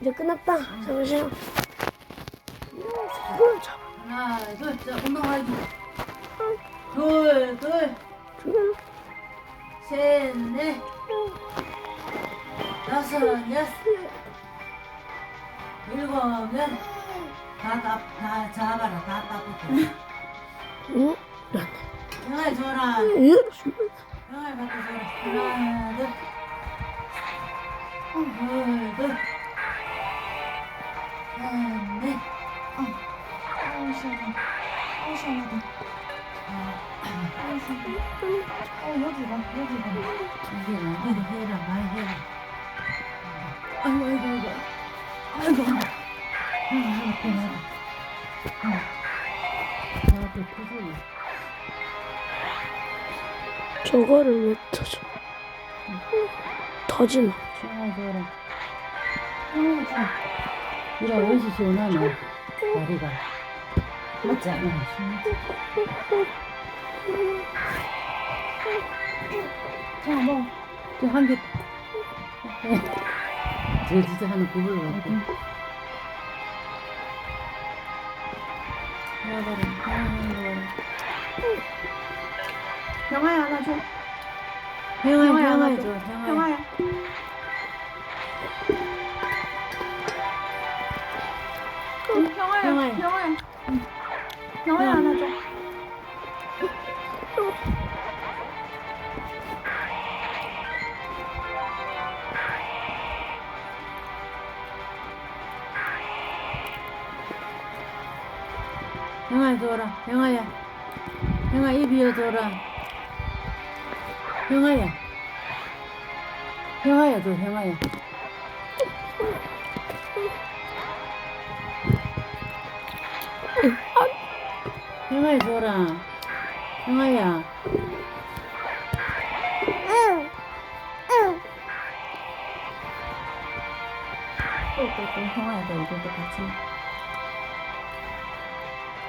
이제 끝났다. 잠시만. 손을 잡아. 하나, 둘, 자, 운동하기. 둘, 둘, 둘, 셋, 넷, 다섯, 여섯, 일곱, 여덟. 다, 다, 다 잡아라. 다 따붙어. 응? 영아이 줘라. 영아이 갖다 줘라. 하나, 둘. 둘, 둘. 저거를 왜 터져? 터지나? 시원하더라. 이라 옷이 시원하네. 다리가. 맞지 않아? 자 뭐. 저한 개. 저 진짜 하나 구불러 갖고. 해봐라. 병아야 하나 줘. 형아 하나 줘. 병아야. 병아야. 응. 병아야 하나 줘. 형아 줘라. 형아야. 형아 입 비워줘라. 형아야. 형아야 줘. 형아야. 형아야 줘라. 형아야. 또 또또 병아야 너 이것도 같이.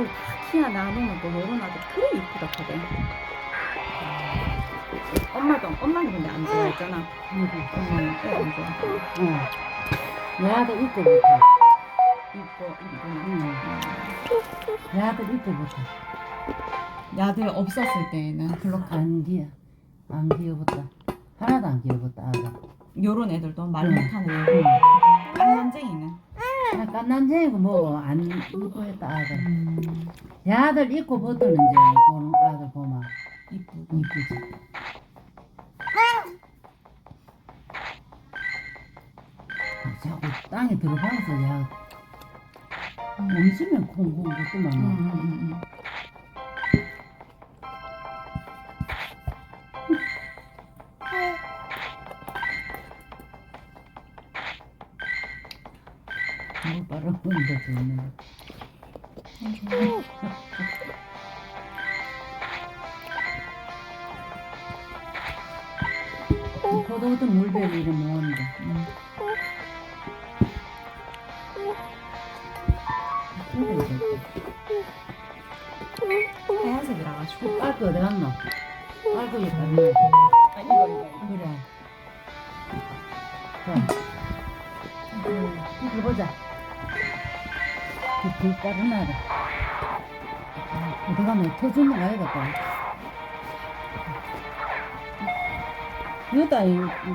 아들 다 키야 나누면 또 너로 나도 그래 이쁘다 하대. 엄마도 엄마는 근데 안 좋아했잖아. 엄마는 애안 좋아. 입고 붙어. 이뻐. 내 아들 입고 붙어. 야들 없었을 때는 그렇게 안 귀여. 안 귀여웠다. 하나도 안 귀여웠다, 아들. 요런 애들도 말 응. 못하는 애들. 응. 깐난쟁이는. 아, 깐난쟁이고 뭐고 안 이뻐했다, 아들. 음, 내 아들 입고 붙어는 이제 보는 아들 보면 이쁘고. 이쁘지. 아, 자꾸 땅에 들어가서 야 온수면 콩콩 붙더만 음, 음, 음, 음. 뭐 빨아먹는다 좋네. 포도도 물배를 이름 모은다. 음. 하얀색이라 가지고. 빨거 어디 갔노? 빨거 이거 갔노? 아 이거 이거 이거. 그래. 자, 이거 보자. 그 빛깔을 나라. 어디 가면 터주는 거 아니겠다. 여기다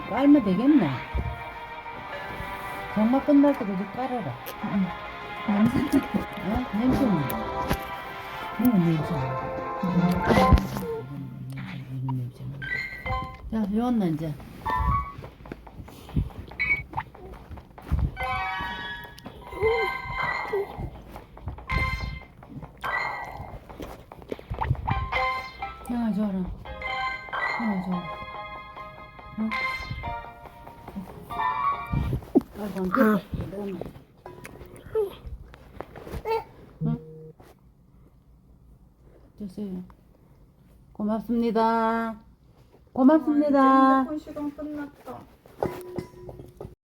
깔면 되겠네. 정말 끝날 때까지 깔아라. 냄새. 어? 뭐 냄새. 이런 냄새. 자, 배웠나 이제. 줘라. 응? 아. 돼. 너무. 주세요. 고맙습니다. 고맙습니다. 핸드폰 시간 끝났다.